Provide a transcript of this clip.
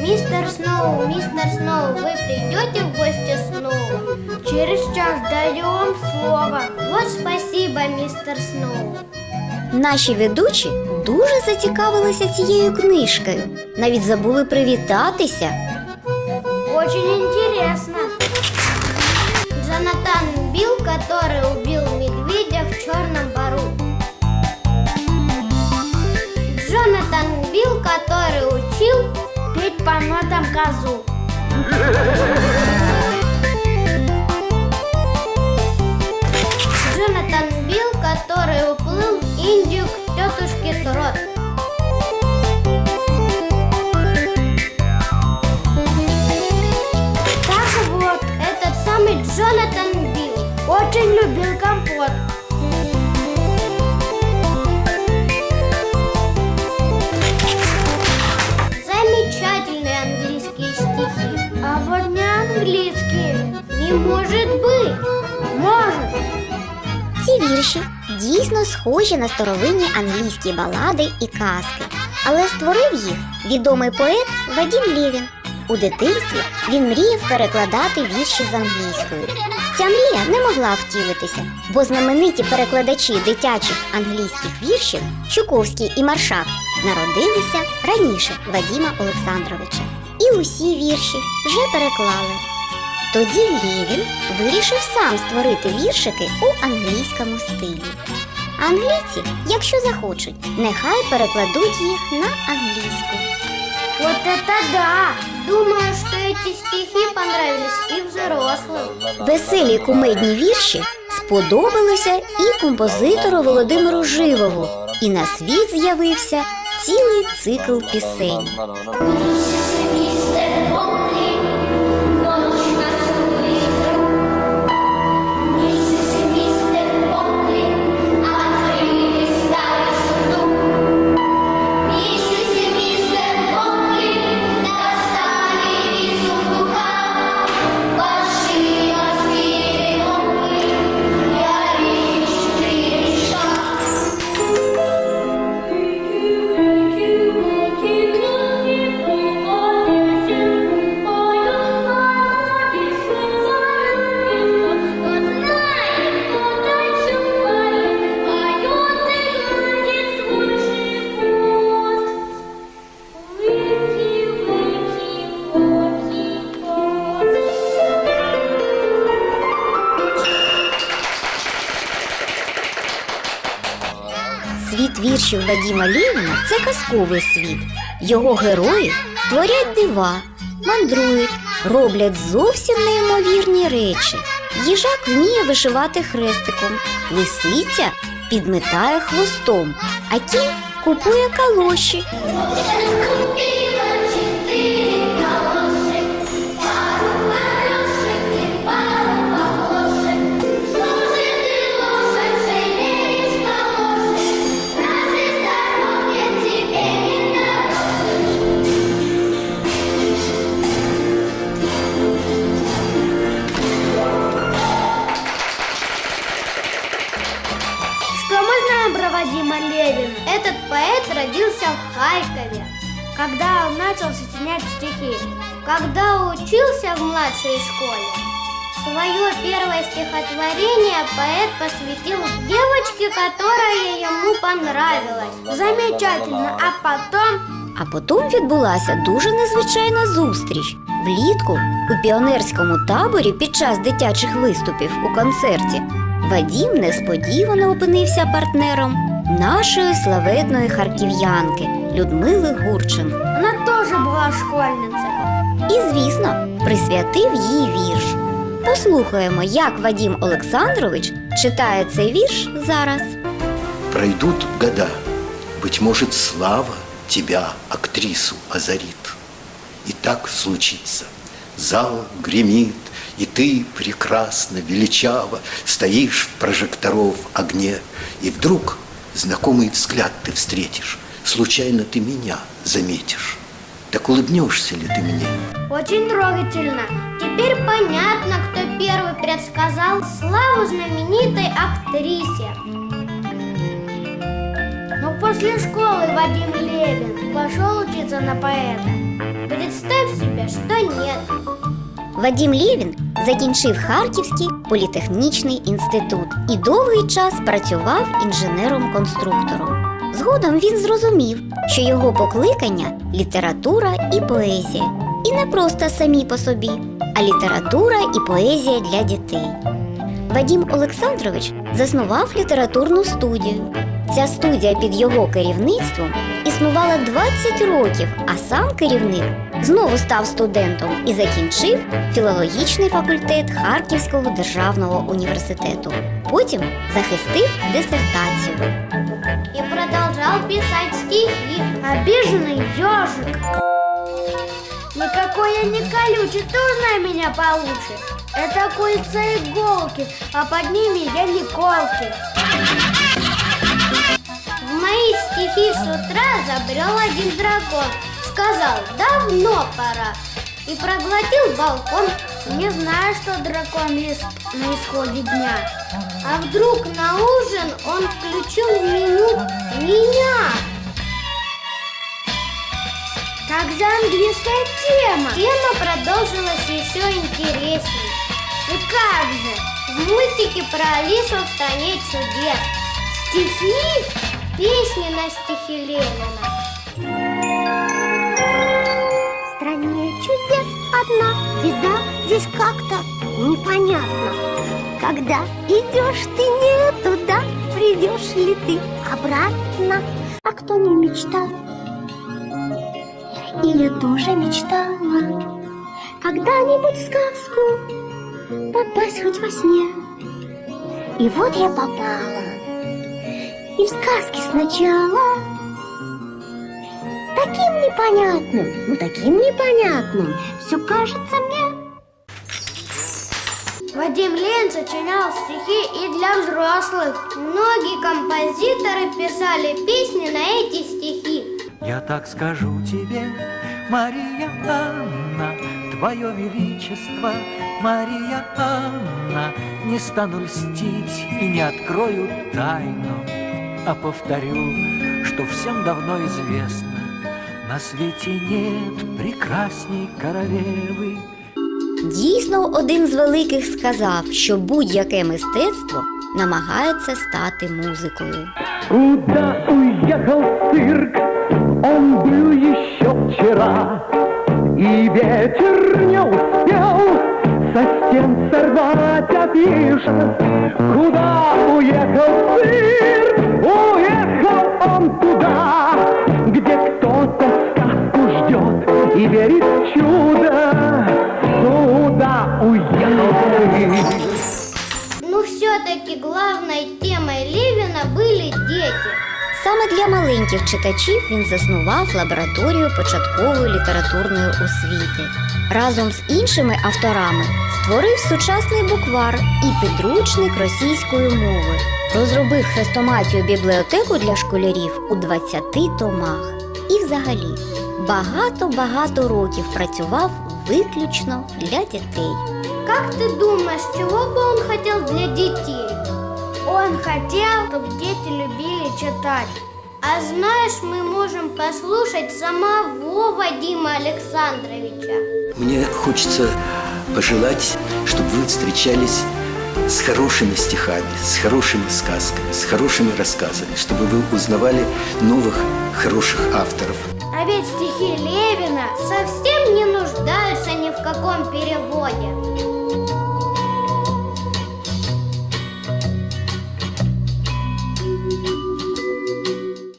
мистер Сноу, вы придете в гости снова? Через час даю вам слово. Вот спасибо, мистер Сноу. Наші ведучі дуже зацікавилися цією книжкою, навіть забули привітатися. Очень интересно. Джонатан Билл, который убил медведя в черном бару. Джонатан Билл, который учил Петь по нотам козу. Джонатан Билл, который уплыл в Индию к тетушке Трот. Так вот, Этот самый Джонатан Билл. очень любил компот. Не может быть. Может. Ці вірші дійсно схожі на старовинні англійські балади і казки. Але створив їх відомий поет Вадім Лєвін. У дитинстві він мріяв перекладати вірші з англійською. Ця мрія не могла втілитися, бо знамениті перекладачі дитячих англійських віршів Чуковський і Маршак народилися раніше Вадіма Олександровича. І усі вірші вже переклали. Тоді Лєвін вирішив сам створити віршики у англійському стилі. Англійці, якщо захочуть, нехай перекладуть їх на англійську. Вот это да. Думаю, что эти стихи понравились и взрослым. Веселі кумедні вірші сподобалися і композитору Володимиру Живову, і на світ з'явився цілий цикл пісень. Віршів Вадіма Лєвіна – це казковий світ. Його герої творять дива, мандрують, роблять зовсім неймовірні речі. Їжак вміє вишивати хрестиком, лисиця підметає хвостом, а кінь купує калоші. Родился в Харькове. Когда он начал сочинять стихи. Когда учился в младшей школе, свое первое стихотворение поэт посвятил девочке, которая ему понравилась. Замечательно. А потом А потім відбулася дуже незвичайна зустріч. Влітку у піонерському таборі під час дитячих виступів у концерті Вадім несподівано опинився партнером нашої славетної харків'янки Людмили Гурчин. она тоже была школьницей. І, звісно, присвятив їй вірш. Послухаємо, як Вадім Олександрович читає цей вірш зараз. Пройдут года, быть может, слава тебя, актрису, озарит. И так случится. Зал гремит, и ты прекрасно, величаво Стоишь в прожекторов огне, И вдруг знакомый взгляд ты встретишь, Случайно ты меня заметишь. Так улыбнешься ли ты мне? Очень трогательно. Теперь понятно, кто первый предсказал славу знаменитой актрисе. Но после школы Вадим Левин пошел учиться на поэта. представь себе, что нет. Вадим Лєвін закінчив Харківський політехнічний інститут і довгий час працював інженером-конструктором. Згодом він зрозумів, що його покликання література і поезія. І не просто самі по собі, а література і поезія для дітей. Вадім Олександрович заснував літературну студію. Ця студія під його керівництвом існувала 20 років, а сам керівник знову став студентом і закінчив філологічний факультет Харківського державного університету. Потім захистив дисертацію. И продолжал писать стихи. Обиженный ежик. Никакой я не колючий, ты узнай меня получше. Это кольца иголки, а под ними я не колки. В мои стихи с утра забрел один дракон. Сказал, давно пора. И проглотил балкон. Не знаю, что дракон ест на исходе дня. А вдруг на ужин он включил в меню меня? Как же английская тема? Тема продолжилась еще интересней. И как же? В мультике про Алису в стране чудес. Стихи? Песни на стихи Ленина. Стране чудес одна. Беда Здесь как-то непонятно Когда идешь ты не туда Придешь ли ты обратно? А кто не мечтал? И я тоже мечтала? Когда-нибудь в сказку Попасть хоть во сне? И вот я попала И в сказке сначала Таким непонятным, ну таким непонятным Все кажется мне Вадим Лен сочинял стихи и для взрослых. Многие композиторы писали песни на эти стихи. Я так скажу тебе, Мария Анна, Твое Величество, Мария Анна, Не стану льстить и не открою тайну, А повторю, что всем давно известно, На свете нет прекрасней королевы, Дійсно, один з великих сказав, що будь-яке мистецтво намагається стати музикою. Куда уехал цирк? Он был еще вчера И ветер не успел со стен сорвать афиши Куда уехал цирк? Уехал он туда Где и верит в чудо Куда уехал цирк? Но все-таки главной темой Левина были дети. Саме для маленьких читачів він заснував лабораторію початкової літературної освіти. Разом з іншими авторами створив сучасний буквар і підручник російської мови, розробив хрестоматію бібліотеку для школярів у 20 томах. І взагалі багато-багато років працював виключно для дітей. Как ты думаешь, чего бы он хотел для детей? Он хотел, чтобы дети любили читать. А знаешь, мы можем послушать самого Вадима Александровича. Мне хочется пожелать, чтобы вы встречались с хорошими стихами, с хорошими сказками, с хорошими рассказами, чтобы вы узнавали новых хороших авторов. А ведь стихи Левина Совсем не нуждаются ни в каком переводе.